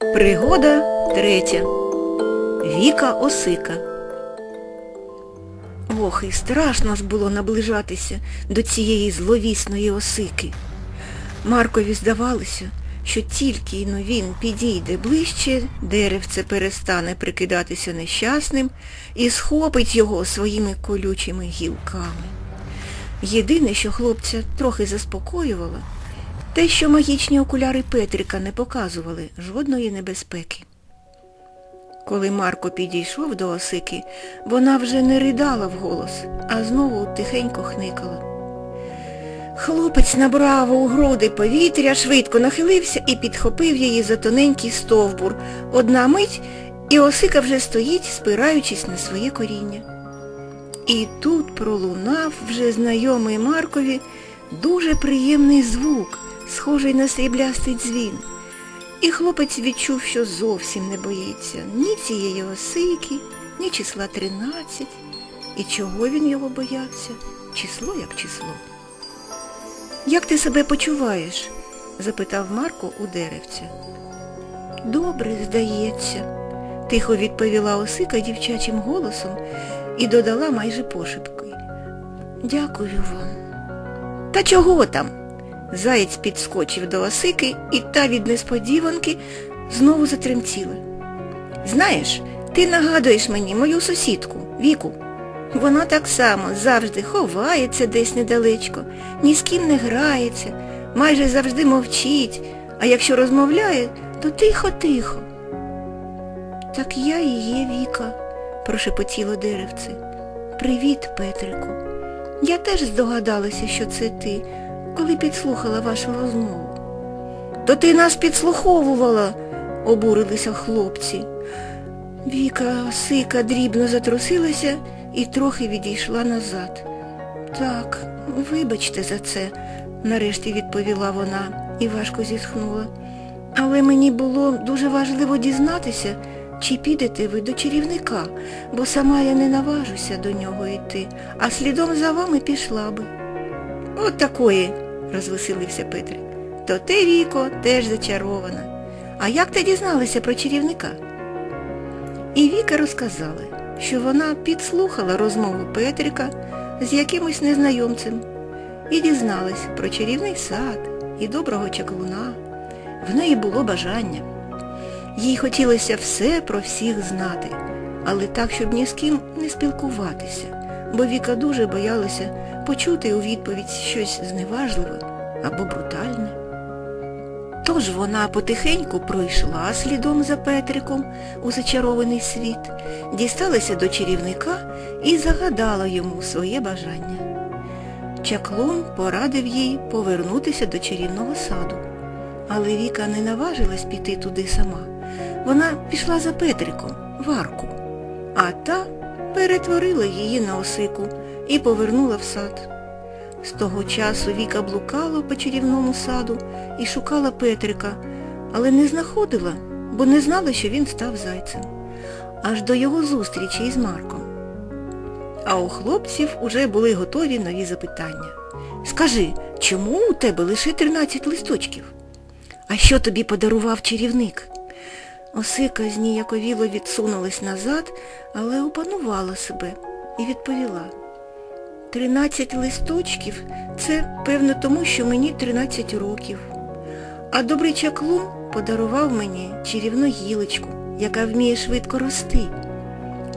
Пригода третя. Віка Осика. Ох, і страшно ж було наближатися до цієї зловісної осики. Маркові здавалося, що тільки но він підійде ближче, деревце перестане прикидатися нещасним і схопить його своїми колючими гілками. Єдине, що хлопця трохи заспокоювало, те, що магічні окуляри Петрика не показували жодної небезпеки. Коли Марко підійшов до осики, вона вже не ридала вголос, а знову тихенько хникала. Хлопець набрав у груди повітря, швидко нахилився і підхопив її за тоненький стовбур. Одна мить, і осика вже стоїть, спираючись на своє коріння. І тут пролунав вже знайомий Маркові дуже приємний звук, схожий на сріблястий дзвін. І хлопець відчув, що зовсім не боїться ні цієї осики, ні числа тринадцять. І чого він його боявся? Число як число. Як ти себе почуваєш? запитав Марко у деревця. Добре, здається, тихо відповіла осика дівчачим голосом і додала майже пошепкою. Дякую вам. Та чого там? Заєць підскочив до осики, і та від несподіванки знову затремтіла. Знаєш, ти нагадуєш мені мою сусідку, Віку. Вона так само завжди ховається десь недалечко, ні з ким не грається, майже завжди мовчить, а якщо розмовляє, то тихо-тихо. Так я і є Віка, прошепотіло деревце. Привіт, Петрику. Я теж здогадалася, що це ти, коли підслухала вашу розмову. То ти нас підслуховувала, обурилися хлопці. Віка сика дрібно затрусилася і трохи відійшла назад. Так, вибачте за це, нарешті відповіла вона і важко зітхнула. Але мені було дуже важливо дізнатися, чи підете ви до чарівника, бо сама я не наважуся до нього йти, а слідом за вами пішла би. От такої, розвеселився Петрик. То ти, Віко, теж зачарована. А як ти дізналася про чарівника? І Віка розказала, що вона підслухала розмову Петрика з якимось незнайомцем і дізналась про чарівний сад і доброго чаклуна. В неї було бажання. Їй хотілося все про всіх знати, але так, щоб ні з ким не спілкуватися, бо Віка дуже боялася почути у відповідь щось зневажливе або брутальне. Тож вона потихеньку пройшла слідом за Петриком у зачарований світ, дісталася до чарівника і загадала йому своє бажання. Чаклун порадив їй повернутися до чарівного саду. Але Віка не наважилась піти туди сама. Вона пішла за Петриком, в арку, а та перетворила її на осику і повернула в сад. З того часу Віка блукала по чарівному саду і шукала Петрика, але не знаходила, бо не знала, що він став зайцем. Аж до його зустрічі із Марком. А у хлопців уже були готові нові запитання. Скажи, чому у тебе лише 13 листочків? А що тобі подарував чарівник? Осика зніяковіло відсунулась назад, але опанувала себе і відповіла. Тринадцять листочків це, певно, тому, що мені 13 років. А добрий чаклун подарував мені чарівну гілочку, яка вміє швидко рости.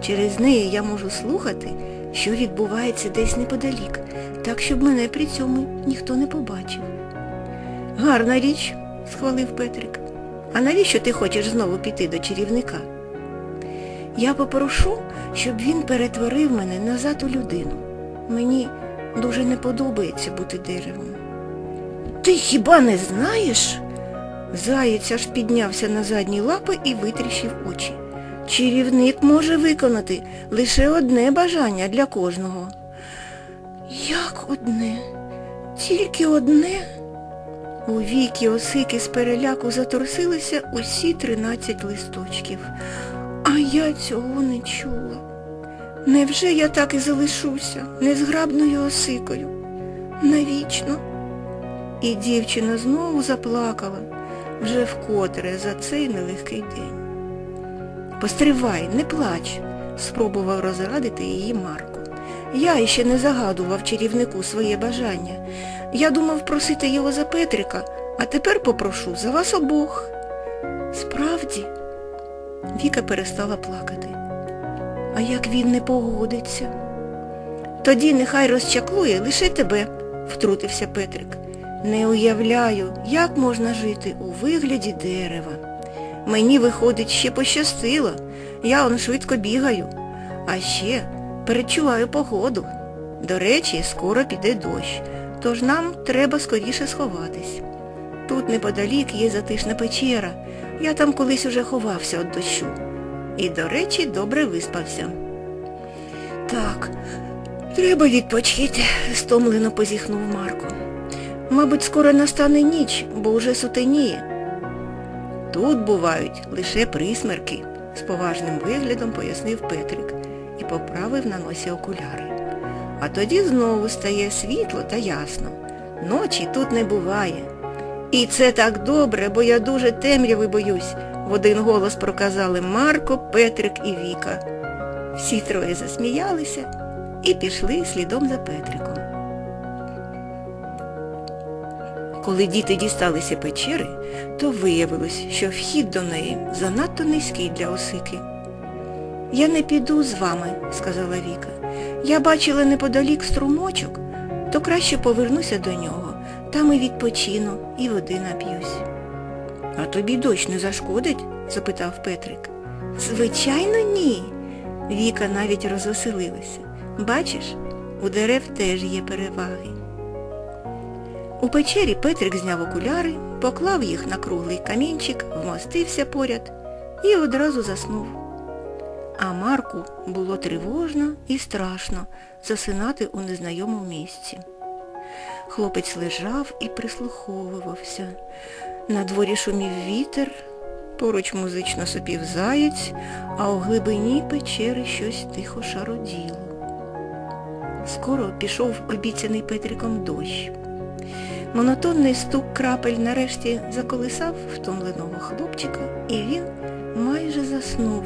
Через неї я можу слухати, що відбувається десь неподалік, так, щоб мене при цьому ніхто не побачив. Гарна річ, схвалив Петрик. А навіщо ти хочеш знову піти до чарівника? Я попрошу, щоб він перетворив мене назад у людину. Мені дуже не подобається бути деревом. Ти хіба не знаєш? Заєць аж піднявся на задні лапи і витріщив очі. Чарівник може виконати лише одне бажання для кожного. Як одне? Тільки одне? У віки осики з переляку заторсилися усі тринадцять листочків. А я цього не чула. Невже я так і залишуся незграбною осикою? Навічно. І дівчина знову заплакала, вже вкотре за цей нелегкий день. Постривай, не плач, спробував розрадити її Марко. Я іще не загадував чарівнику своє бажання. Я думав просити його за Петрика, а тепер попрошу за вас обох. Справді, Віка перестала плакати. А як він не погодиться? Тоді нехай розчаклує лише тебе, втрутився Петрик. Не уявляю, як можна жити у вигляді дерева. Мені, виходить, ще пощастило. Я он швидко бігаю. А ще перечуваю погоду. До речі, скоро піде дощ, тож нам треба скоріше сховатись. Тут неподалік є затишна печера. Я там колись уже ховався від дощу. І, до речі, добре виспався. Так, треба відпочити, стомлено позіхнув Марко. Мабуть, скоро настане ніч, бо уже сутеніє. Тут бувають лише присмерки, з поважним виглядом пояснив Петрик і поправив на носі окуляри. А тоді знову стає світло та ясно. Ночі тут не буває. І це так добре, бо я дуже темряви боюсь, в один голос проказали Марко, Петрик і Віка. Всі троє засміялися і пішли слідом за Петриком. Коли діти дісталися печери, то виявилось, що вхід до неї занадто низький для осики. Я не піду з вами, сказала Віка. Я бачила неподалік струмочок, то краще повернуся до нього. Там і відпочину, і води нап'юсь. А тобі дощ не зашкодить? запитав Петрик. Звичайно, ні. Віка навіть розвеселилася. Бачиш, у дерев теж є переваги. У печері Петрик зняв окуляри, поклав їх на круглий камінчик, вмостився поряд і одразу заснув. А Марку було тривожно і страшно засинати у незнайомому місці. Хлопець лежав і прислуховувався. На дворі шумів вітер, поруч музично сопів заєць, а у глибині печери щось тихо шароділо. Скоро пішов обіцяний Петриком дощ. Монотонний стук крапель нарешті заколисав втомленого хлопчика, і він майже заснув,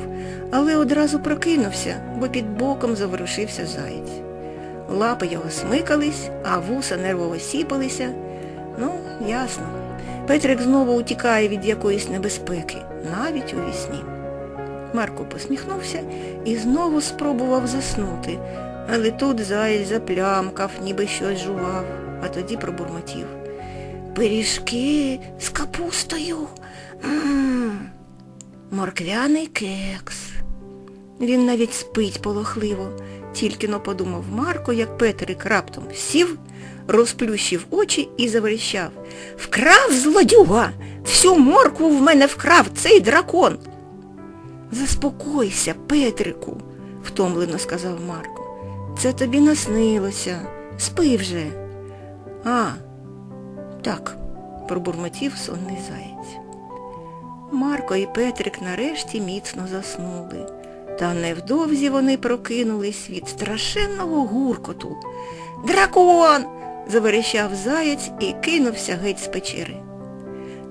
але одразу прокинувся, бо під боком заворушився заєць. Лапи його смикались, а вуса нервово сіпалися. Ну, ясно. Петрик знову утікає від якоїсь небезпеки, навіть у вісні. Марко посміхнувся і знову спробував заснути, але тут заєць заплямкав, ніби щось жував, а тоді пробурмотів. Пиріжки з капустою. М-м-м. Морквяний кекс. Він навіть спить полохливо. Тільки но подумав Марко, як Петрик раптом сів, розплющив очі і заверещав. Вкрав злодюга! Всю моркву в мене вкрав цей дракон. Заспокойся, Петрику, втомлено сказав Марко. Це тобі наснилося. Спи вже. А, так, пробурмотів сонний заєць. Марко і Петрик нарешті міцно заснули. Та невдовзі вони прокинулись від страшенного гуркоту. Дракон! заверещав заєць і кинувся геть з печери.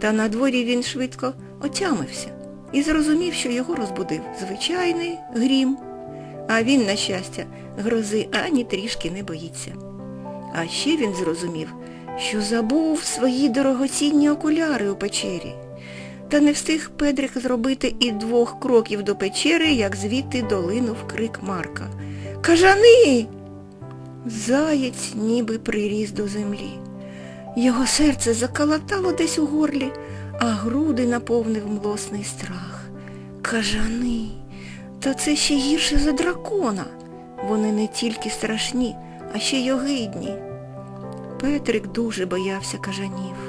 Та на дворі він швидко отямився і зрозумів, що його розбудив звичайний грім. А він, на щастя, грози ані трішки не боїться. А ще він зрозумів, що забув свої дорогоцінні окуляри у печері. Та не встиг Педрик зробити і двох кроків до печери, як звідти долинув крик Марка. Кажани! Заєць ніби приріс до землі. Його серце закалатало десь у горлі, а груди наповнив млосний страх. Кажани, та це ще гірше за дракона. Вони не тільки страшні, а ще й огидні. Петрик дуже боявся кажанів.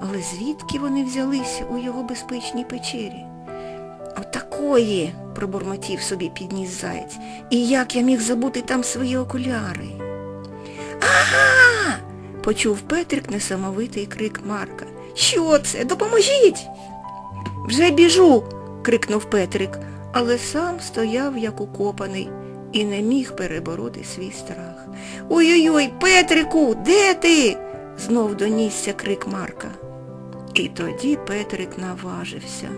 Але звідки вони взялися у його безпечній печері? Отакої, пробурмотів собі підніс заєць. І як я міг забути там свої окуляри? Ага! почув Петрик несамовитий крик Марка. Що це? Допоможіть! Вже біжу, крикнув Петрик, але сам стояв як укопаний і не міг перебороти свій страх. Ой-ой-ой, Петрику, де ти? знов донісся крик Марка. І тоді Петрик наважився.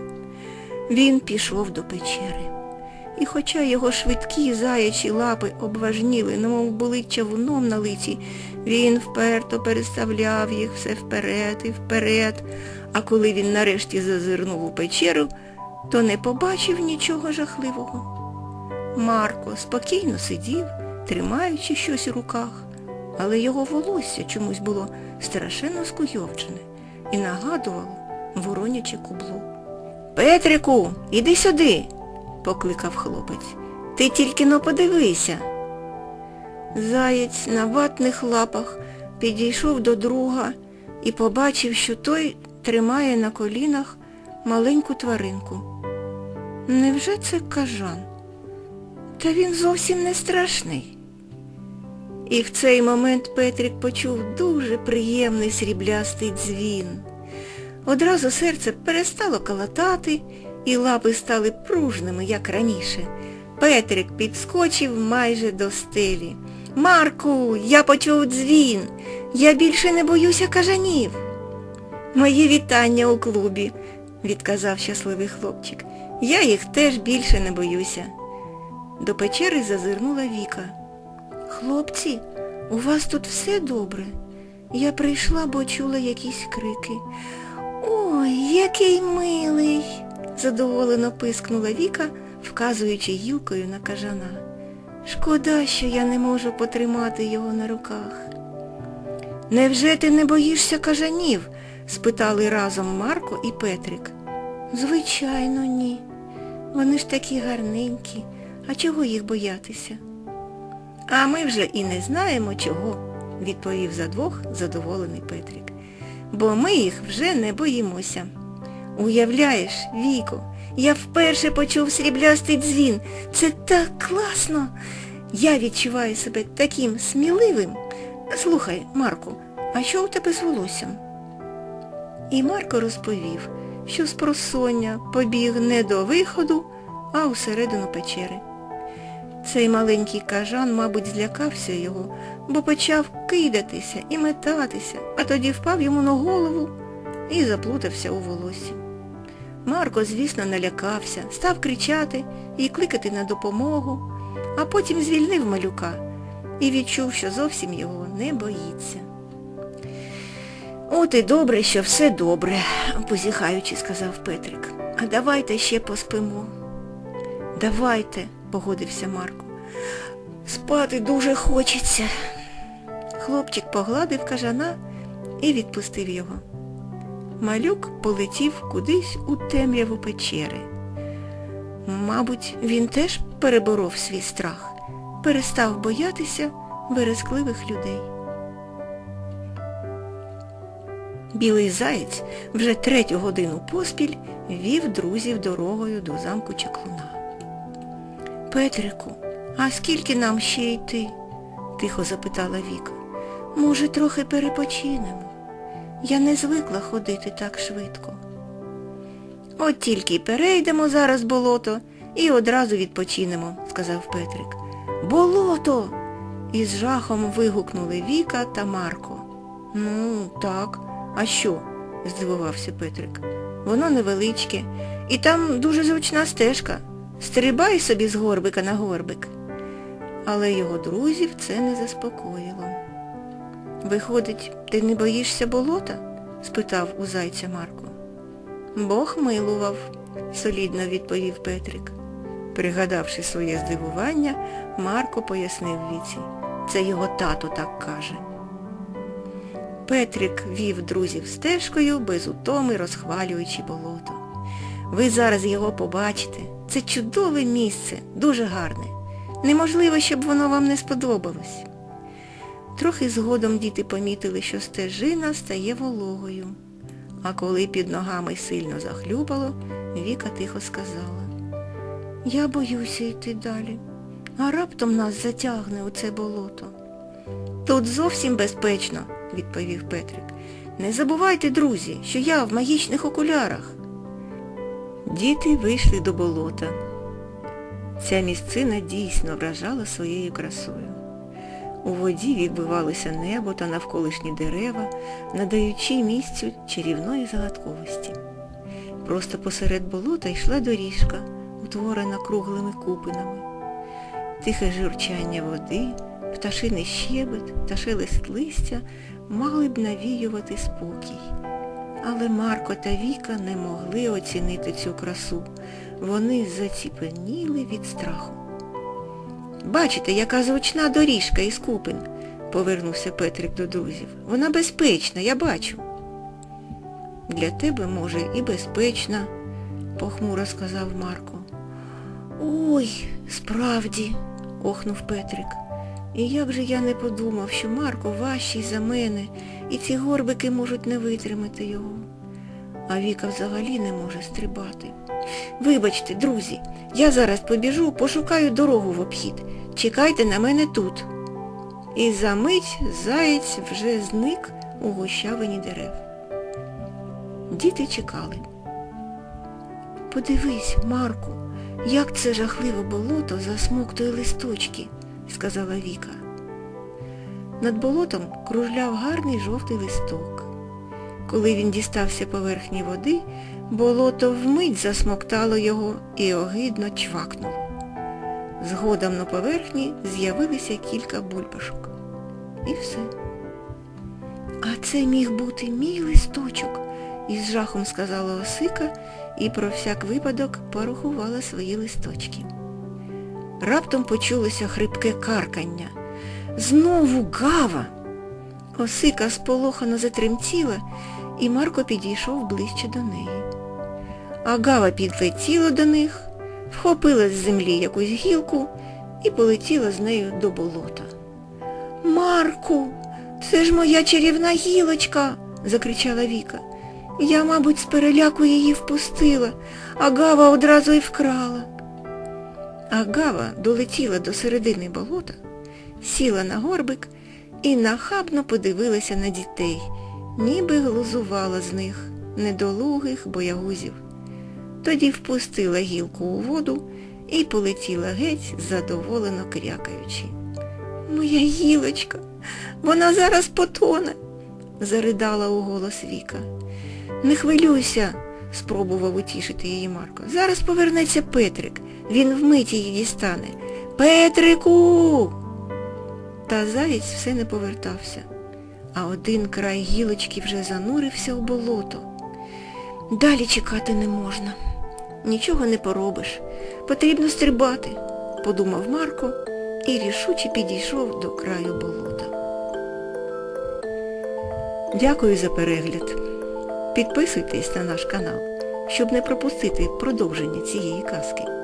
Він пішов до печери. І хоча його швидкі заячі лапи обважніли, немов були чавуном на лиці, він вперто переставляв їх все вперед і вперед, а коли він нарешті зазирнув у печеру, то не побачив нічого жахливого. Марко спокійно сидів, тримаючи щось у руках, але його волосся чомусь було страшенно скуйовджене і нагадувало вороняче кубло. Петрику, іди сюди, покликав хлопець. Ти тільки но подивися. Заєць на ватних лапах підійшов до друга і побачив, що той тримає на колінах маленьку тваринку. Невже це кажан? Та він зовсім не страшний. І в цей момент Петрик почув дуже приємний сріблястий дзвін. Одразу серце перестало калатати, і лапи стали пружними, як раніше. Петрик підскочив майже до стелі. Марку, я почув дзвін. Я більше не боюся кажанів. Мої вітання у клубі, відказав щасливий хлопчик. Я їх теж більше не боюся. До печери зазирнула Віка. Хлопці, у вас тут все добре? Я прийшла, бо чула якісь крики. Ой, який милий, задоволено пискнула Віка, вказуючи гілкою на кажана. Шкода, що я не можу потримати його на руках. Невже ти не боїшся кажанів? спитали разом Марко і Петрик. Звичайно, ні. Вони ж такі гарненькі. А чого їх боятися? А ми вже і не знаємо чого, відповів за двох задоволений Петрик. Бо ми їх вже не боїмося. Уявляєш, Віко, я вперше почув сріблястий дзвін. Це так класно. Я відчуваю себе таким сміливим. Слухай, Марку, а що у тебе з волоссям? І Марко розповів, що з просоння побіг не до виходу, а усередину печери. Цей маленький кажан, мабуть, злякався його, бо почав кидатися і метатися, а тоді впав йому на голову і заплутався у волосі. Марко, звісно, налякався, став кричати і кликати на допомогу, а потім звільнив малюка і відчув, що зовсім його не боїться. От і добре, що все добре, позіхаючи, сказав Петрик. А давайте ще поспимо. Давайте, погодився Марко. Спати дуже хочеться. Хлопчик погладив кажана і відпустив його. Малюк полетів кудись у темряву печери. Мабуть, він теж переборов свій страх, перестав боятися верескливих людей. Білий заєць вже третю годину поспіль вів друзів дорогою до замку Чаклуна. Петрику, а скільки нам ще йти? тихо запитала Віка. Може, трохи перепочинемо? Я не звикла ходити так швидко. От тільки перейдемо зараз болото і одразу відпочинемо, сказав Петрик. Болото! із жахом вигукнули Віка та Марко. Ну, так, а що? здивувався Петрик. Воно невеличке, і там дуже зручна стежка. Стрибай собі з горбика на горбик. Але його друзів це не заспокоїло. Виходить, ти не боїшся болота? спитав у зайця Марко. Бог милував, солідно відповів Петрик. Пригадавши своє здивування, Марко пояснив віці. Це його тато так каже. Петрик вів друзів стежкою, без утоми розхвалюючи болото. Ви зараз його побачите. Це чудове місце, дуже гарне. Неможливо, щоб воно вам не сподобалось. Трохи згодом діти помітили, що стежина стає вологою. А коли під ногами сильно захлюпало, Віка тихо сказала. Я боюся йти далі, а раптом нас затягне у це болото. Тут зовсім безпечно, відповів Петрик. Не забувайте, друзі, що я в магічних окулярах. Діти вийшли до болота. Ця місцина дійсно вражала своєю красою. У воді відбивалося небо та навколишні дерева, надаючи місцю чарівної загадковості. Просто посеред болота йшла доріжка, утворена круглими купинами. Тихе журчання води, пташиний щебет та шелест листя мали б навіювати спокій. Але Марко та Віка не могли оцінити цю красу. Вони заціпеніли від страху. Бачите, яка зручна доріжка із купин, повернувся Петрик до друзів. Вона безпечна, я бачу. Для тебе, може, і безпечна, похмуро сказав Марко. Ой, справді, охнув Петрик. І як же я не подумав, що Марко важчий за мене, і ці горбики можуть не витримати його. А Віка взагалі не може стрибати. Вибачте, друзі, я зараз побіжу, пошукаю дорогу в обхід. Чекайте на мене тут. І за мить заєць вже зник у гущавині дерев. Діти чекали. Подивись, Марку, як це жахливе болото засмоктує листочки, сказала Віка. Над болотом кружляв гарний жовтий листок. Коли він дістався поверхні води, болото вмить засмоктало його і огидно чвакнуло. Згодом на поверхні з'явилися кілька бульбашок. І все. А це міг бути мій листочок, із жахом сказала Осика і про всяк випадок порахувала свої листочки. Раптом почулося хрипке каркання. Знову гава. Осика сполохано затремтіла, і Марко підійшов ближче до неї. А гава підлетіла до них, вхопила з землі якусь гілку і полетіла з нею до болота. Марку, це ж моя чарівна гілочка, закричала Віка. Я, мабуть, з переляку її впустила, а Гава одразу й вкрала. А Гава долетіла до середини болота, сіла на горбик і нахабно подивилася на дітей, ніби глузувала з них, недолугих боягузів. Тоді впустила гілку у воду і полетіла геть, задоволено крякаючи. Моя гілочка, вона зараз потоне, заридала у голос Віка. Не хвилюйся, спробував утішити її Марко. Зараз повернеться Петрик, він вмить її дістане. Петрику! Та заєць все не повертався, а один край гілочки вже занурився у болото. Далі чекати не можна. Нічого не поробиш. Потрібно стрибати, подумав Марко і рішуче підійшов до краю болота. Дякую за перегляд. Підписуйтесь на наш канал, щоб не пропустити продовження цієї казки.